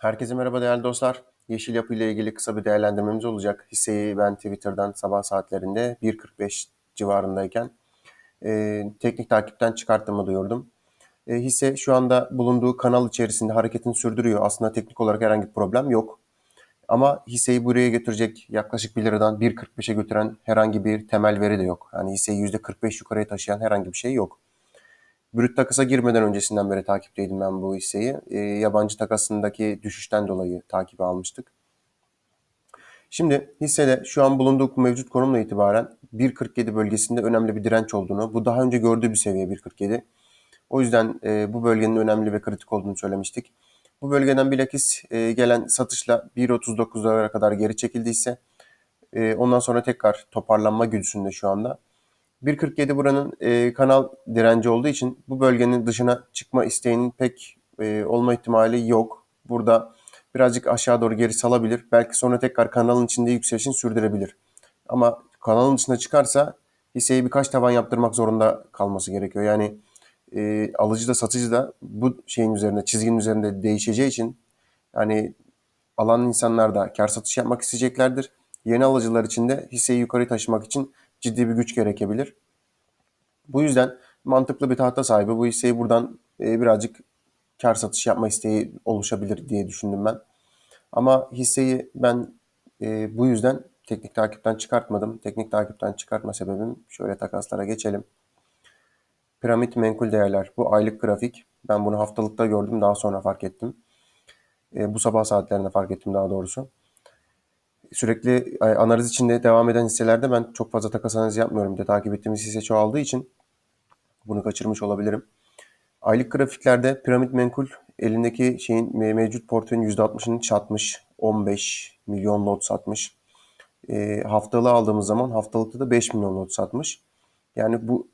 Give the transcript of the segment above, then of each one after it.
Herkese merhaba değerli dostlar. Yeşil Yapı ile ilgili kısa bir değerlendirmemiz olacak. Hisseyi ben Twitter'dan sabah saatlerinde 1.45 civarındayken e, teknik takipten çıkarttığımı duyurdum. E, hisse şu anda bulunduğu kanal içerisinde hareketini sürdürüyor. Aslında teknik olarak herhangi bir problem yok. Ama hisseyi buraya götürecek yaklaşık 1 liradan 1.45'e götüren herhangi bir temel veri de yok. Yani hisseyi %45 yukarıya taşıyan herhangi bir şey yok. Brüt takasa girmeden öncesinden beri takipteydim ben bu hisseyi. E, yabancı takasındaki düşüşten dolayı takibi almıştık. Şimdi hissede şu an bulunduğu mevcut konumla itibaren 1.47 bölgesinde önemli bir direnç olduğunu, bu daha önce gördüğü bir seviye 1.47. O yüzden e, bu bölgenin önemli ve kritik olduğunu söylemiştik. Bu bölgeden bilakis e, gelen satışla 1.39'lara kadar geri çekildiyse e, ondan sonra tekrar toparlanma güdüsünde şu anda. 1.47 buranın e, kanal direnci olduğu için bu bölgenin dışına çıkma isteğinin pek e, olma ihtimali yok. Burada birazcık aşağı doğru geri salabilir. Belki sonra tekrar kanalın içinde yükselişini sürdürebilir. Ama kanalın dışına çıkarsa hisseyi birkaç tavan yaptırmak zorunda kalması gerekiyor. Yani e, alıcı da satıcı da bu şeyin üzerinde, çizginin üzerinde değişeceği için yani alan insanlar da kar satış yapmak isteyeceklerdir. Yeni alıcılar için de hisseyi yukarı taşımak için ciddi bir güç gerekebilir. Bu yüzden mantıklı bir tahta sahibi bu hisseyi buradan e, birazcık kar satış yapma isteği oluşabilir diye düşündüm ben. Ama hisseyi ben e, bu yüzden teknik takipten çıkartmadım. Teknik takipten çıkartma sebebim şöyle takaslara geçelim. Piramit menkul değerler. Bu aylık grafik. Ben bunu haftalıkta gördüm. Daha sonra fark ettim. E, bu sabah saatlerinde fark ettim daha doğrusu sürekli analiz içinde devam eden hisselerde ben çok fazla takas analizi yapmıyorum. De takip ettiğimiz hisse çoğaldığı için bunu kaçırmış olabilirim. Aylık grafiklerde piramit menkul elindeki şeyin mevcut portföyün %60'ını çatmış. 15 milyon lot satmış. E, haftalığı aldığımız zaman haftalıkta da 5 milyon lot satmış. Yani bu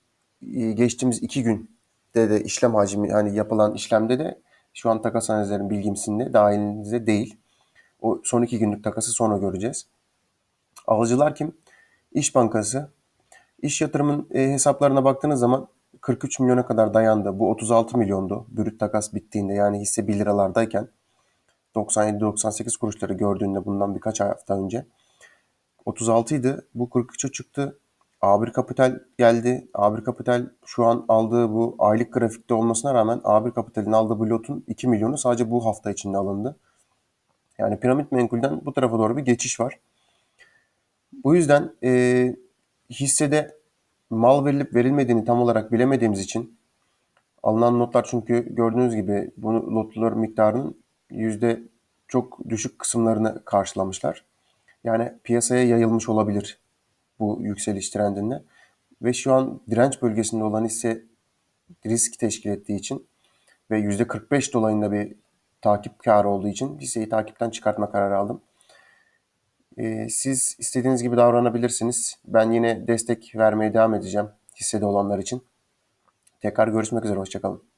e, geçtiğimiz iki günde de işlem hacmi hani yapılan işlemde de şu an takas analizlerin bilgimsinde dahilinizde değil. O son iki günlük takası sonra göreceğiz. Alıcılar kim? İş Bankası. İş yatırımın e, hesaplarına baktığınız zaman 43 milyona kadar dayandı. Bu 36 milyondu. Brüt takas bittiğinde yani hisse 1 liralardayken 97-98 kuruşları gördüğünde bundan birkaç hafta önce 36 idi. Bu 43'e çıktı. A1 Kapital geldi. A1 Kapital şu an aldığı bu aylık grafikte olmasına rağmen A1 Kapital'in aldığı bu lotun 2 milyonu sadece bu hafta içinde alındı. Yani piramit menkulden bu tarafa doğru bir geçiş var. Bu yüzden e, hissede mal verilip verilmediğini tam olarak bilemediğimiz için alınan notlar çünkü gördüğünüz gibi bu notlar miktarının yüzde çok düşük kısımlarını karşılamışlar. Yani piyasaya yayılmış olabilir bu yükseliş trendinde. Ve şu an direnç bölgesinde olan hisse risk teşkil ettiği için ve %45 dolayında bir takip karı olduğu için hisseyi takipten çıkartma kararı aldım. Ee, siz istediğiniz gibi davranabilirsiniz. Ben yine destek vermeye devam edeceğim hissede olanlar için. Tekrar görüşmek üzere, hoşçakalın.